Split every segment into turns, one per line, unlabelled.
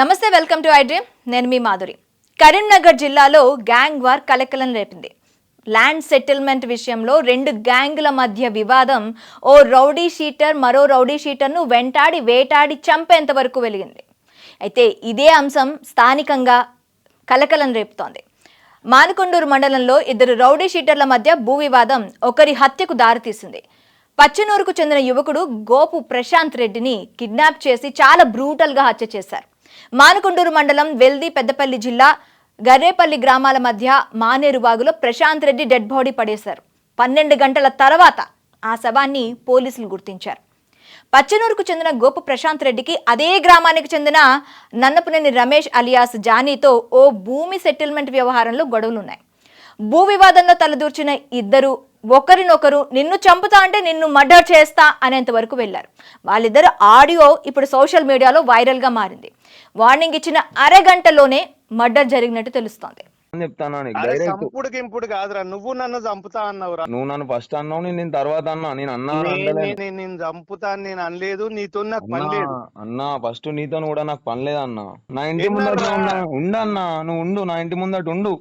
నమస్తే welcome to iDream నేను మీ మాధురి. కరీంనగర్ జిల్లాలో గ్యాంగ్ వార్ కలకలం రేపింది. ల్యాండ్ సెటిల్మెంట్ విషయంలో రెండు గ్యాంగ్ల మధ్య వివాదం ఓ రౌడీ షీటర్ మరో రౌడీ షీటర్ను వెంటాడి వేటాడి చంపేంత వరకు వెలిగింది. అయితే ఇదే అంశం స్థానికంగా కలకలం రేపుతోంది. మానకొండూరు మండలంలో ఇద్దరు రౌడీ షీటర్ల మధ్య భూ వివాదం ఒకరి హత్యకు దారితీసింది. పచ్చనూరుకు చెందిన యువకుడు గోపు ప్రశాంత్ రెడ్డిని కిడ్నాప్ చేసి చాలా బ్రూటల్గా హత్య చేశారు. మానకొండూరు మండలం వెల్ది పెద్దపల్లి జిల్లా గర్రేపల్లి గ్రామాల మధ్య మానేరు వాగులో ప్రశాంత్ రెడ్డి డెడ్ బాడీ పడేశారు. పన్నెండు గంటల తర్వాత ఆ శవాన్ని పోలీసులు గుర్తించారు. పచ్చనూరుకు చెందిన గోపు ప్రశాంత్ రెడ్డికి అదే గ్రామానికి చెందిన నన్నపునేని రమేష్ అలియాస్ జానీతో ఓ భూమి సెటిల్మెంట్ వ్యవహారంలో గొడవలున్నాయి. భూ వివాదంలో తలదూర్చిన ఇద్దరు ఒకరినొకరు నిన్ను చంపుతా అంటే నిన్ను మర్డర్ చేస్తా అనేంత వరకు వెళ్ళారు. వాళ్ళిద్దరు ఆడియో ఇప్పుడు సోషల్ మీడియాలో వైరల్గా మారింది. వార్నింగ్ ఇచ్చిన అరగంటలోనే మర్డర్ జరిగినట్టు తెలుస్తోంది.
చెప్తాను
చంపుడు గింపుడు కాదురా. నువ్వు నన్ను చంపుతా అన్నావురా.
నువ్వు నన్ను ఫస్ట్ అన్నావు నేను తర్వాత అన్నా నేను అన్నా
నేను చంపుతా నేను అనలేదు నీతో నాకు పని
అన్నా
లేదు.
అన్నా ఫస్ట్ నీతో కూడా నాకు పని లేదన్నా. నా ఇంటి? ముందట ఉండన్నా నువ్వు ఉండు నా ఇంటి ముందట ఉండు.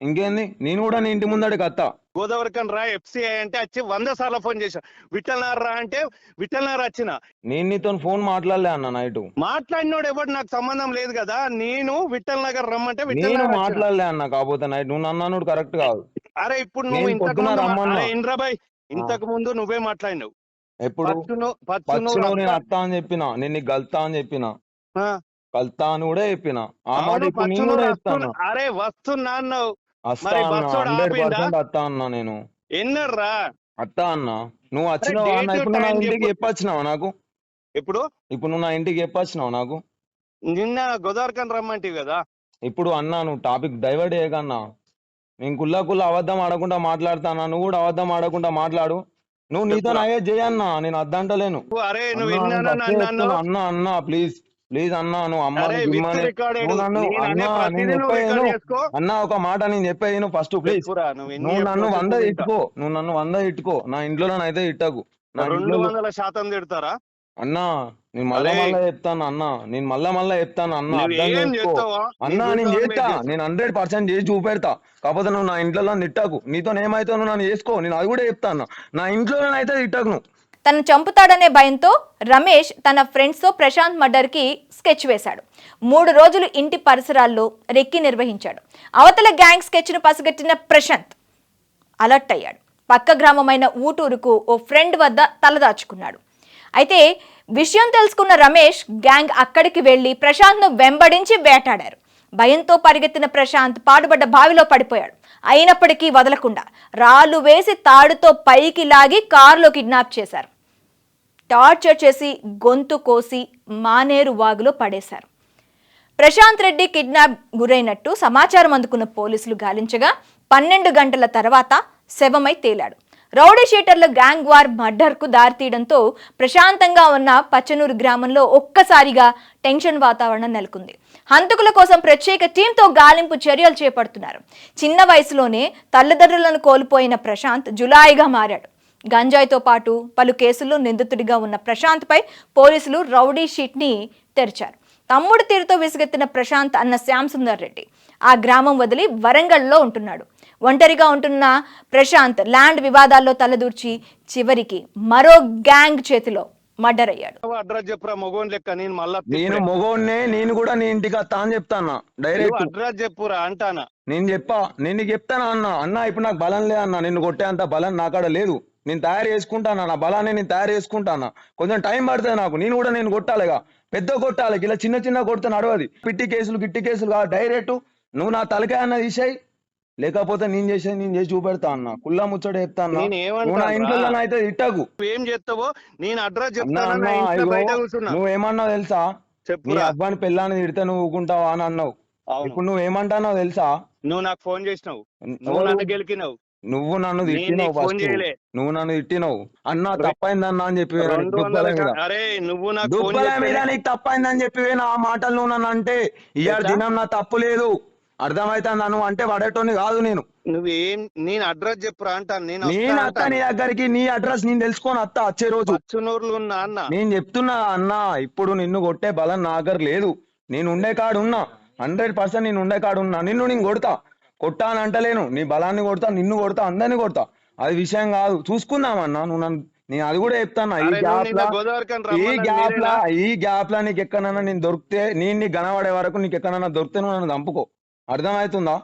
ఇంకేంది? నేను కూడా నీ ఇంటి ముందట కత్త.
గోదావరి కన్ రా ఎఫ్సిఐ అంటే వచ్చి వంద సార్లు ఫోన్ చేశా. విఠలనార్ రా అంటే విఠలనార్ వచ్చిన
నేను నీతో ఫోన్ మాట్లాడలే అన్న నైట్.
మాట్లాడినోడు ఎవడు? నాకు సంబంధం లేదు కదా. నేను విఠల్ నగర్ రమ్మంటే
నేను. మాట్లాడలే అన్న కాకపోతే నైట్. నువ్వు నన్ను అన్నాడు కరెక్ట్ కాదు.
అరే ఇప్పుడు నువ్వు ఇంతకు ముందు ఇంద్రాబాయ్ ఇంతకు ముందు నువ్వే మాట్లాడినావు.
ఎప్పుడు? నేను అత్త అని చెప్పిన. నేను నీకు గల్తా అని చెప్పిన. కల్తా అని కూడా చెప్పిన. ఆ మాట ఇప్పుడు నేను కూడా చెప్తాను?
అరే వస్తున్నా అన్నావు.
వస్తా అన్న
బస్సోడు
హండ్రెడ్
ఆపిండా?
పర్సెంట్ వస్తా అన్నా నేను.
ఎన్నర్రా?
అత్త అన్న. నువ్వు వచ్చినావా అన్న? ఇప్పుడు నువ్వు నా ఇంటికి
చెప్పు.
చెప్పొచ్చినావా నాకు?
ఇప్పుడు
ఇప్పుడు నువ్వు నా ఇంటికి చెప్పొచ్చినావు నాకు?
నిన్న గోదావరి కన్ రమ్మంటివి కదా?
ఇప్పుడు అన్నా నువ్వు టాపిక్ డైవర్ట్ చేయకన్నా నేను కుల్లా కుల్లా అబద్ధం ఆడకుండా మాట్లాడతానా నువ్వు కూడా అబద్ధం ఆడకుండా మాట్లాడు. నువ్వు నీతో. అయ్యే చేయన్నా నేను అద్దంటలేను. అన్నా అన్నా ప్లీజ్. ప్లీజ్ అన్నా నువ్వు అమ్మ అన్నా ఒక మాట నేను చెప్పేది నువ్వు ఫస్ట్ ప్లీజ్.
నువ్వు
నన్ను వంద ఇట్టుకో నువ్వు నన్ను వంద ఇట్టుకో నా ఇంట్లో అయితే ఇట్టకు.
రెండు వందల శాతం తిడతారా?
అన్నా నేను మళ్ళా. మళ్ళా చెప్తాను అన్నా. నేను మళ్ళా మళ్ళా చెప్తాను అన్న. అన్నా నేను చేస్తా. నేను హండ్రెడ్ పర్సెంట్ చేసి చూపెడతా. కాకపోతే నువ్వు నా ఇంట్లో తిట్టకు నీతో ఏమైతే నువ్వు నన్ను చేసుకో. నేను అది కూడా చెప్తా అన్న. నా ఇంట్లో అయితే తిట్టకు నువ్వు.
తను చంపుతాడనే భయంతో రమేష్ తన ఫ్రెండ్స్తో ప్రశాంత్ మర్డర్కి స్కెచ్ వేశాడు. మూడు రోజులు ఇంటి పరిసరాల్లో రెక్కి నిర్వహించాడు. అవతల గ్యాంగ్ స్కెచ్ను పసిగట్టిన ప్రశాంత్ అలర్ట్ అయ్యాడు. పక్క గ్రామమైన ఊటూరుకు ఓ ఫ్రెండ్ వద్ద తలదాచుకున్నాడు. అయితే విషయం తెలుసుకున్న రమేష్ గ్యాంగ్ అక్కడికి వెళ్ళి ప్రశాంత్ను వెంబడించి వేటాడారు. భయంతో పరిగెత్తిన ప్రశాంత్ పాడుబడ్డ బావిలో పడిపోయాడు. అయినప్పటికీ వదలకుండా రాళ్ళు వేసి తాడుతో పైకి లాగి కారులో కిడ్నాప్ చేశారు. టార్చర్ చేసి గొంతు కోసి మానేరు వాగులో పడేశారు. ప్రశాంత్ రెడ్డి కిడ్నాప్ గురైనట్టు సమాచారం అందుకున్న పోలీసులు గాలించగా పన్నెండు గంటల తర్వాత శవమై తేలాడు. రౌడీ షీటర్ల గ్యాంగ్ వార్ మర్డర్కు దారితీయడంతో ప్రశాంతంగా ఉన్న పచ్చనూరు గ్రామంలో ఒక్కసారిగా టెన్షన్ వాతావరణం నెలకొంది. హంతకుల కోసం ప్రత్యేక టీంతో గాలింపు చర్యలు చేపడుతున్నారు. చిన్న వయసులోనే తల్లిదండ్రులను కోల్పోయిన ప్రశాంత్ జులాయిగా మారాడు. గంజాయితో పాటు పలు కేసుల్లో నిందితుడిగా ఉన్న ప్రశాంత్పై పోలీసులు రౌడీ షీట్ని తెరిచారు. తమ్ముడు తీరుతో విసుగెత్తిన ప్రశాంత్ అన్న శ్యామ్ సుందర్ రెడ్డి ఆ గ్రామం వదిలి వరంగల్లో ఉంటున్నాడు. ఒంటరిగా ఉంటున్న ప్రశాంత్ ల్యాండ్ వివాదాల్లో తలదూర్చి చివరికి మరో గ్యాంగ్ చేతిలో మర్డర్ అయ్యాడు
అడ్రస్ చెప్పురా మొగోన్ లెక్క నేను మళ్ళా
నేను మొగోడినే నేను కూడా నీ ఇంటికి వస్తా అని చెప్తాను? డైరెక్ట్
అడ్రస్ చెప్పురా అంటానా?
నేను చెప్పా నేను చెప్తానా అన్న? అన్న ఇప్పుడు నాకు బలం లే అన్న. నిన్ను కొట్టే అంత బలం నాకాడ లేదు. నేను తయారు చేసుకుంటానా? నా బలాన్ని నేను తయారు చేసుకుంటానా? కొంచెం టైం పడుతుంది నాకు. నేను కూడా నేను కొట్టాలిగా. పెద్ద కొట్టాలి. ఇలా చిన్న చిన్న కొడితే నడవది. పిట్టి కేసులు గిట్టి కేసులు కాదు. డైరెక్ట్ నువ్వు నా తలకాయ అన్న తీసేయి. లేకపోతే నేను చేసేది నేను చేసి చూపెడతా అన్న. కుల్లా ముచ్చట చెప్తా అన్న.
నేను
నువ్వు నా ఇంట్లో అయితే ఇట్టకు
ఏం చేస్తావో నేను అడ్రస్ చెప్తాను?
నువ్వేమన్నావు తెలుసా? నీ అబ్బాని పెళ్ళాన్ని తిడితే నువ్వు ఊకుంటావా అని అన్నావు. ఇప్పుడు నువ్వు ఏమంటావు తెలుసా?
నువ్వు నాకు ఫోన్ చేసినావు. నువ్వు? నన్ను గెలికినావు.
నువ్వు నన్ను
నేను
తిట్టినావు నువ్వు నన్ను తిట్టినావు. అన్న తప్పైందన్నా అని చెప్పి దుబ్బల మీద. నీకు తప్పైందని చెప్పి నా మాటలు నువ్వు నన్ను అంటే
ఎట్లా?
దినం నా తప్పు లేదు. అర్థమైతుందా నువ్వు? అంటే పడేటోని కాదు నేను.
నువ్వేం నేను అడ్రస్ చెప్పురా అంటాను నేను
నేను అత్త. నీ దగ్గరికి నీ అడ్రస్ నేను తెలుసుకొని అత్త వచ్చే రోజు.
ఉన్నా అన్న.
నేను చెప్తున్నా అన్న ఇప్పుడు నిన్ను కొట్టే బలం నా దగ్గర లేదు. నేను ఉండే కాడు ఉన్నా హండ్రెడ్ పర్సెంట్ నేను ఉండే కాడు ఉన్నా నిన్ను నేను కొడతా. కొట్టా అని అంటలేను. నీ బలాన్ని కొడతా నిన్ను కొడతా అందరిని కొడతా. అది విషయం కాదు. చూసుకుందామన్నా నువ్వు నన్ను నేను అది కూడా చెప్తానా ఈ గ్యాప్ లా ఈ గ్యాప్ లా? ఈ గ్యాప్ లా నీకు ఎక్కడన్నా నేను దొరికితే నేను నీకు కనబడే వరకు నీకు ఎక్కడన్నా దొరికితే నువ్వు నన్ను చంపుకో. అర్థమవుతుందా?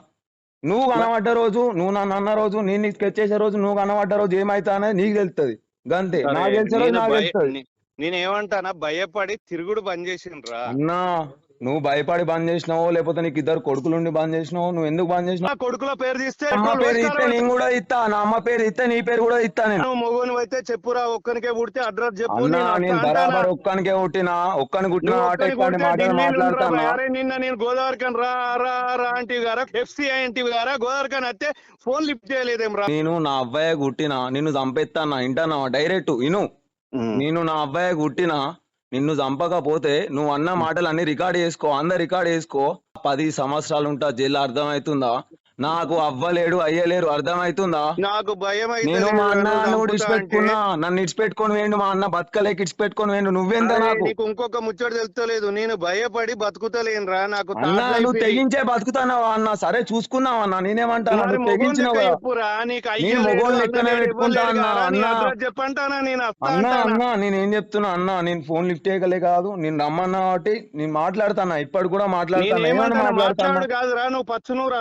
నువ్వు కనబడ్డ రోజు నువ్వు నన్ను అన్న రోజు నేను నీకు స్కెచ్ చేసే రోజు నువ్వు కనబడ్డ రోజు ఏమైతా అనేది నీకు తెలుస్తుంది. గంతే. నాకు తెలిసే రోజు నాకు తెలుస్తుంది.
నే- నేను ఏమంటానా భయపడి తిరుగుడు బంద్ చేసిండ్రా.
అన్నా నువ్వు భయపడి బంద్ చేసినావో లేకపోతే నీకు ఇద్దరు కొడుకులుండి బంద్ చేసినావు నువ్వు ఎందుకు బంద్ చేసినావు?
కొడుకుల పేరు తీస్తే
అమ్మ పేరు ఇస్తే నేను కూడా ఇస్తా నా అమ్మ పేరు ఇస్తే నీ పేరు కూడా ఇస్తా నేను.
మొగుని అయితే చెప్పురా ఒక్కనికే పుడితే అడ్రస్ చెప్పు
అన్నా
నేను?
బరాబర్ ఒక్కనికే కొట్టినా ఒక్కని కుట్టిన ఆట ఇట్లాంటి మాటలు? మాట్లాడతానా.
నిన్న నేను గోదావరికన్ రా రా రా అంటివి గారా? ఎఫ్సి అంటివి గారా? గోదావరికన్ వస్తే ఫోన్ లిఫ్ట్ చేయలేదేం రా?
నేను నా అబ్బాయి కుట్టినా నిన్ను చంపేస్తానా ఇంటానా డైరెక్ట్ ఇను. నేను నా అబ్బాయి కుట్టినా నిన్ను చంపకపోతే నువ్వు అన్న మాటలు అన్ని రికార్డ్ చేసుకో అందరు రికార్డ్ చేసుకో. పది సంవత్సరాలు ఉంటా జైలు అర్థమవుతుందా? నాకు అవ్వలేడు అయ్యలేరు అర్థమవుతుందా
నాకు భయం
నేను మా అన్న
నేను
నువ్వు ఇడిచిపెట్టుకున్నా నన్ను ఇడిచిపెట్టుకొని వేయండు మా అన్న బతకలేక ఇడిచిపెట్టుకొని వేయండు నువ్వెంత
అరే,
నాకు?
నీకు ఇంకొక ముచ్చట తెలుస్తలేదు నేను భయపడి బతుకుతలేనురా నాకు
అన్న నువ్వు తెగించే బతుకుతానావా అన్న? సరే చూసుకుందాం అన్న? నేనేమంటాను? నువ్వు తెగించినావు? లెక్కనే పెట్టుకుంటా అన్న,
నీ
అన్న.
అడ్రస్ చెప్పంటానా నేను
అన్న? అన్న నేను ఏం చెప్తున్నా అన్న నేను ఫోన్ లిఫ్ట్ చేయగలే కాదు నేను రమ్మన్నా కాబట్టి నేను మాట్లాడతానా? ఇప్పటి కూడా మాట్లాడతాను?
కాదురా నువ్వు పచ్చునూరు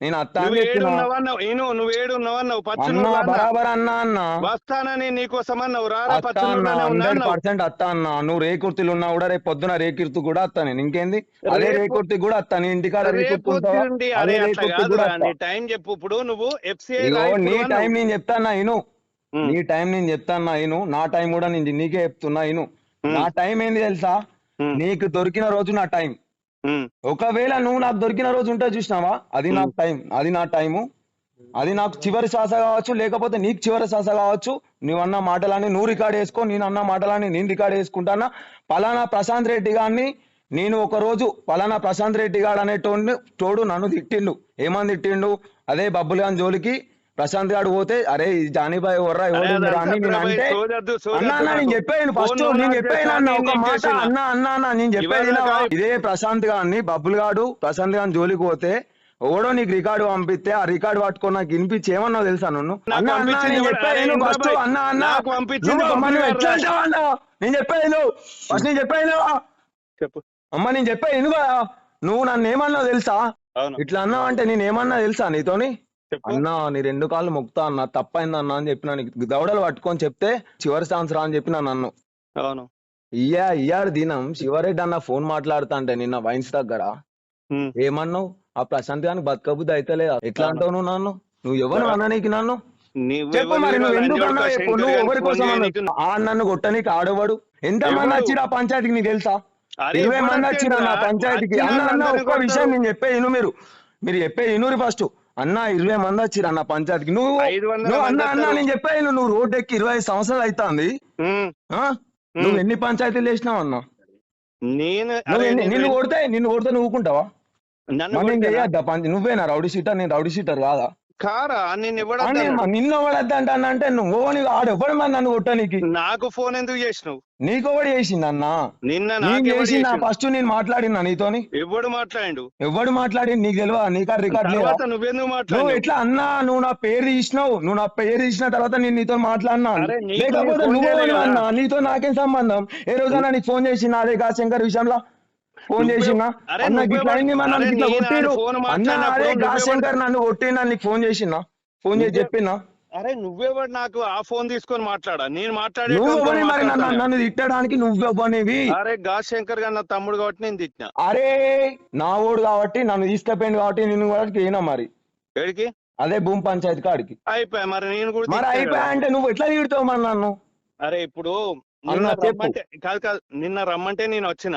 నేను అత్త అని
నువ్వు ఏడు
చెప్పినా.
ఉన్నావన్నావు. నేను నువ్వు ఏడు ఉన్నావన్నావు.
అన్నా. బరాబర్ అన్నా అన్నా.
వస్తానని నీకోసం అన్నావు రారా
అత్త అన్న
పచ్చునూరులోనే ఉన్నా
హండ్రెడ్. పర్సెంట్ అత్త అన్న. నువ్వు రేకుర్తిలు ఉన్నా కూడా రేపు పొద్దున రేకుర్తి కూడా అత్త నేను. ఇంకేంది? అదే రేకుర్తి కూడా అత్త. నీ ఇంటికాడ
టైం చెప్పు. ఇప్పుడు నువ్వు ఎఫ్సిఐ
నీ టైం నేను చెప్తానా ఇను. నీ టైం నేను చెప్తానా ఇను. నా టైం కూడా నేను నీకే చెప్తున్నా ఇను. నా టైం ఏంది తెలుసా. నీకు దొరికిన రోజు నా టైం. ఒకవేళ నువ్వు నాకు దొరికిన రోజు ఉంటే చూసినావా? అది నా టైం అది నా టైము. అది నాకు చివరి శ్వాస కావచ్చు లేకపోతే నీకు చివరి శ్వాస కావచ్చు. నువ్వు అన్న మాటలని నువ్వు రికార్డ్ చేసుకో నేను అన్న మాటలని నేను రికార్డ్ చేసుకుంటానా? పలానా ప్రశాంత్ రెడ్డి గారిని నేను ఒక రోజు పలానా ప్రశాంత్ రెడ్డి గారు అనేటోడు తోడు నన్ను తిట్టిండు. ఏమని తిట్టిండు? అదే బబ్బులు గాని జోలికి ప్రశాంత్ గారు పోతే అరే ఎవరు ఇందిరా అని నేను అంటే అన్న అన్న నేను చెప్పాను ఫస్ట్ నేను చెప్పాను అన్న ఒక మాట. అన్న అన్న అన్న నేను చెప్పేది. ఇదే ప్రశాంత్ గారిని బబ్బుల్ గాడు ప్రశాంత్ గారిని జోలికి పోతే ఎవడో నీకు రికార్డు పంపిస్తే ఆ రికార్డు పట్టుకొని నాకు వినిపించి ఏమన్నా తెలుసా నన్ను? అన్న అన్న నేను? చెప్పాను ఫస్ట్ అన్న నువ్వు ఎట్లా. అంటావు అన్న? నేను చెప్పాను ఫస్ట్ నేను చెప్పాను
చెప్పు.
అమ్మ నేను చెప్పాను నువ్వు నన్ను ఏమన్నావు తెలుసా? ఇట్లా అన్నావు అంటే నేను ఏమన్నా తెలుసా నీతోని? అన్న నీ రెండు కాళ్ళు మొక్తా అన్న తప్పైంది అన్న అని చెప్పిన నీకు దవడలు పట్టుకొని చెప్తే చివరి ఛాన్స్ రా అని చెప్పిన నన్ను.
అవును.
ఇయ్యా ఇయ్యాడు దినం శివరెడ్డి అన్న ఫోన్ మాట్లాడుతా అంటే నిన్న వైన్స్ దగ్గర. ఏమన్నావు? ఆ ప్రశాంత్ గానికి బతకబుద్ధి అయితే లేదా ఎట్లా. అంటావు నువ్వు నన్ను? నువ్వు ఎవరు అన్న నీకు నన్ను? చెప్పు మరి నువ్వు ఎందుకు అన్నావు? నువ్వు ఎవరి కోసం? ఆ నన్ను కొట్టనీకి ఆడవాడు? ఎంత మంది? వచ్చిరు ఆ పంచాయతీకి నీకు తెలుసా? ఇరవై మంది వచ్చిరు నా
వచ్చిండ్రా?
పంచాయతీకి?
వచ్చిన
అన్న ఒక్క విషయం. నేను చెప్పే ఇను మీరు. మీరు చెప్పే ఇనురి ఫస్ట్ అన్న ఇరవై మంది వచ్చిరు అన్న పంచాయతీకి. నువ్వు అన్న అన్న. నేను చెప్పే ఇను, నువ్వు రోడ్ ఎక్కి ఇరవై ఐదు సంవత్సరాలు అవుతుంది. నువ్వు ఎన్ని పంచాయతీలు వేసినావు అన్న?
నేను
నిన్ను కొడితే నిన్ను కొడితే నువ్వు ఊకుంటావా
నన్ను
మరి నేను
కొడతారా?
చెయ్యొద్దా పంచ నువ్వేనా రౌడీ షీటర్? నేను రౌడీ షీటర్ కాదా?
కారా? నేను ఇవ్వడం
నిన్ను ఎవడద్దంట అంటే నువ్వు ఆడు మరి నన్ను కొట్టడానికి
నాకు? ఫోన్ ఎందుకు చేసినావు?
నీకు ఎవడు చేసింది అన్న?
నిన్న
చేసిన? ఫస్ట్ నేను మాట్లాడినా నీతోని?
ఎవడు మాట్లాడిండు?
ఎవడు మాట్లాడి నీకు తెలియదా నీకా రికార్డ్ లేదా?
నువ్వెందుకు మాట్లాడు
ఎట్లా అన్నా నువ్వు నా పేరు తీసినావు. నువ్వు నా పేరు తీసిన తర్వాత నేను నీతో మాట్లాడినా? లేకపోతే నువ్వు. అన్నా? నీతో నాకేం సంబంధం? ఏ రోజైనా నీకు ఫోన్ చేసిన అదే కా శంకర్ విషయంలో ఫోన్ చేసినా అన్న గిట్లా అయింది ఇట్లా కొట్టిరు అన్న అరే శంకర్ నన్ను కొట్టినా నీకు ఫోన్ చేసినా ఫోన్ చేసి చెప్పినా
అరే నువ్వెవడు నాకు ఆ ఫోన్ తీసుకొని మాట్లాడా? నేను మాట్లాడే
నన్ను తిట్టడానికి నువ్వెవ్వనివి
అరే గా శంకర్ గారు నా తమ్ముడు కాబట్టి నేను తిట్టిన.
అరే నా ఓడు కాబట్టి నన్ను తీసుకుపోయింది కాబట్టి నేను కూడా పోయినా మరి.
ఏడికి?
అదే భూమి పంచాయతీ కాడికి.
అయిపోయా మరి? నేను కూడా
మరి అయిపోయా. అంటే నువ్వు ఎట్లా తిడతావు మరి నన్ను?
అరే ఇప్పుడు నిన్న. రమ్మంటే కాదు కాదు నిన్న రమ్మంటే నేను వచ్చిన.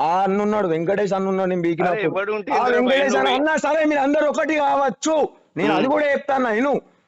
ఆ అన్నున్నాడు వెంకటేష్ అన్నున్నాడు నేను బీకినప్పుడు. ఆ వెంకటేష్. అన్నా సరే మీరు అందరు ఒకటి కావచ్చు. నేను అది కూడా చెప్తాను నేను.